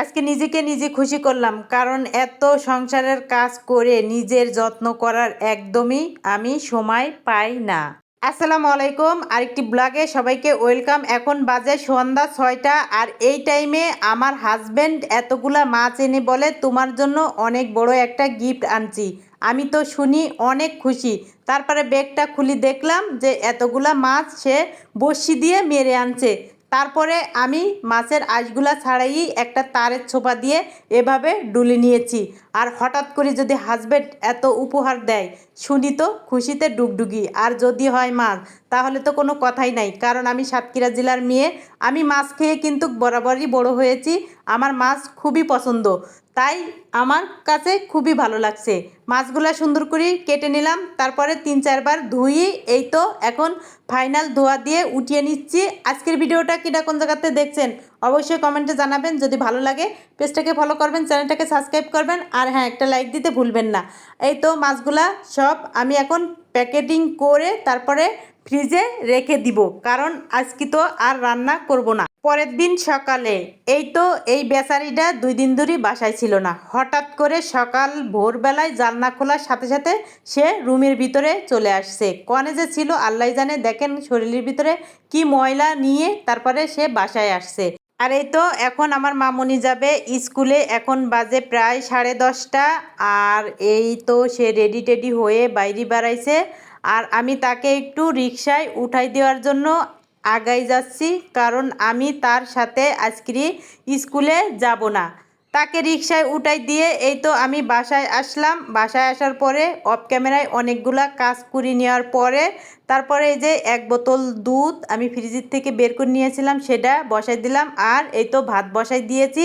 আজকে নিজেকে নিজে খুশি করলাম, কারণ এত সংসারের কাজ করে নিজের যত্ন করার একদমই আমি সময় পাই না। আসসালামু আলাইকুম, আরেকটি ব্লগে সবাইকে ওয়েলকাম। এখন বাজে সন্ধ্যা ছয়টা আর এই টাইমে আমার হাজব্যান্ড এতগুলা মাছ এনে বলে, তোমার জন্য অনেক বড় একটা গিফট আনছি। আমি তো শুনি অনেক খুশি। তারপরে ব্যাগটা খুলি দেখলাম যে এতগুলা মাছ সে বড়শি দিয়ে মেরে আনছে। তারপরে আমি মাছের আঁশগুলা ছাড়াই একটা তারের ছোপা দিয়ে এভাবে ডুলে নিয়েছি। আর হঠাৎ করে যদি হাজবেন্ড এত উপহার দেয়, শুনি তো খুশিতে ডুগডুগি। আর যদি হয় মাছ, তাহলে তো কোনো কথাই নাই। কারণ আমি সাতক্ষীরা জেলার মেয়ে। আমি মাছ খেয়ে কিন্তু বরাবরই বড় হয়েছি। আমার মাছ খুবই পছন্দ। তাই আমার কাছে খুবই ভালো লাগছে। মাছগুলা সুন্দর করে কেটে নিলাম, তারপরে তিন চারবার ধুয়ে এই তো এখন ফাইনাল ধোয়া দিয়ে উঠিয়ে নিচ্ছি। আজকের ভিডিওটা কিনা কোন জায়গাতে দেখছেন অবশ্যই কমেন্টে জানাবেন, যদি ভালো লাগে পেজটাকে ফলো করবেন, চ্যানেলটাকে সাবস্ক্রাইব করবেন, আর হ্যাঁ একটা লাইক দিতে ভুলবেন না। এই তো মাছগুলা সব আমি এখন প্যাকেটিং করে তারপরে ফ্রিজে রেখে দিব, কারণ আজকে তো আর রান্না করব না। পরের দিন সকালে, এই তো এই বেচারিটা দুই দিন ধরেই বাসায় ছিল না। হঠাৎ করে সকাল ভোরবেলায় জানলা খোলার সাথে সাথে সে রুমের ভিতরে চলে আসছে। কনে যে ছিল, আল্লাহ জানে, দেখেন শরীরের ভিতরে কি ময়লা নিয়ে তারপরে সে বাসায় আসছে। আর এই তো এখন আমার মামনি যাবে স্কুলে, এখন বাজে প্রায় সাড়ে দশটা, আর এই তো সে রেডি টেডি হয়ে বাইরে বেড়াইছে। আর আমি তাকে একটু রিক্সায় উঠাই দেওয়ার জন্য আগাই যাচ্ছি, কারণ আমি তার সাথে আজকে স্কুলে যাব না। তাকে রিক্সায় উঠাই দিয়ে এই তো আমি বাসায় আসলাম। বাসায় আসার পরে অফ ক্যামেরায় অনেকগুলা কাজ করে নেওয়ার পরে তারপরে এই যে এক বোতল দুধ আমি ফ্রিজের থেকে বের করে নিয়েছিলাম, সেটা বসাই দিলাম আর এই তো ভাত বসাই দিয়েছি।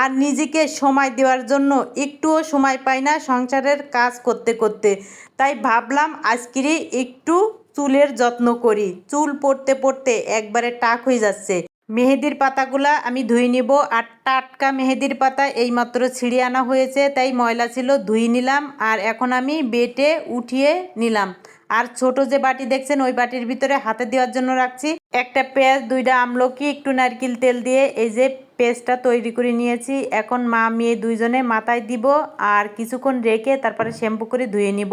আর নিজেকে সময় দেওয়ার জন্য একটুও সময় পাই না সংসারের কাজ করতে করতে। তাই ভাবলাম আজকেরই একটু চুলের যত্ন করি। চুল পড়তে পড়তে একবারে টাক হয়ে যাচ্ছে। মেহেদির পাতাগুলা আমি ধুয়ে নিব। আর টাটকা মেহেদির পাতা এইমাত্র ছিঁড়ে আনা হয়েছে, তাই ময়লা ছিল, ধুয়ে নিলাম। আর এখন আমি বেটে উঠিয়ে নিলাম। আর ছোট যে বাটি দেখছেন, ওই বাটির ভিতরে হাতে দেওয়ার জন্য রাখছি। একটা পেঁয়াজ, দুইটা আমলকি, একটু নারকেল তেল দিয়ে এই যে পেস্টটা তৈরি করে নিয়েছি। এখন মা, মেয়ে দুইজনে মাথায় দিব আর কিছুক্ষণ রেখে তারপরে শ্যাম্পু করে ধুয়ে নিব।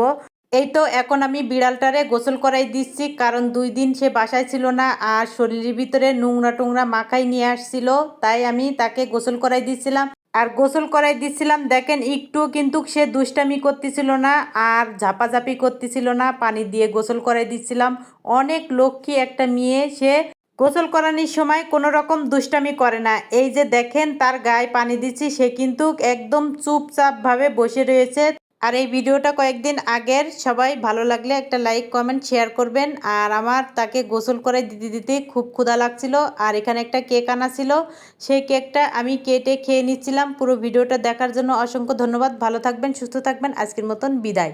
এই তো এখন আমি বিড়ালটারে গোসল করাই দিচ্ছি, কারণ দুই দিন সে বাসায় ছিল না আর শরীরের ভিতরে নোংরা টোংরা মাখাই নিয়ে আসছিল, তাই আমি তাকে গোসল করাই দিচ্ছিলাম। আর গোসল করাই দিচ্ছিলাম, দেখেন একটু কিন্তু সে দুষ্টামি করতেছিল না আর ঝাপাঝাপি করতেছিল না, পানি দিয়ে গোসল করাই দিচ্ছিলাম। অনেক লক্ষ্মী একটা মেয়ে, সে গোসল করানোর সময় কোনো রকম দুষ্টামি করে না। এই যে দেখেন তার গায়ে পানি দিচ্ছি, সে কিন্তু একদম চুপচাপভাবে বসে রয়েছে আর এই ভিডিওটা কয়েকদিন আগের। সবাই ভালো লাগলে একটা লাইক, কমেন্ট, শেয়ার করবেন। আর আমার তাকে গোসল করে দিতে দিতে খুব ক্ষুধা লাগছিল। আর এখানে একটা কেক আনা ছিল। সেই কেকটা আমি কেটে খেয়ে নিচ্ছিলাম। পুরো ভিডিওটা দেখার জন্য অসংখ্য ধন্যবাদ। ভালো থাকবেন, সুস্থ থাকবেন। আজকের মতন বিদায়।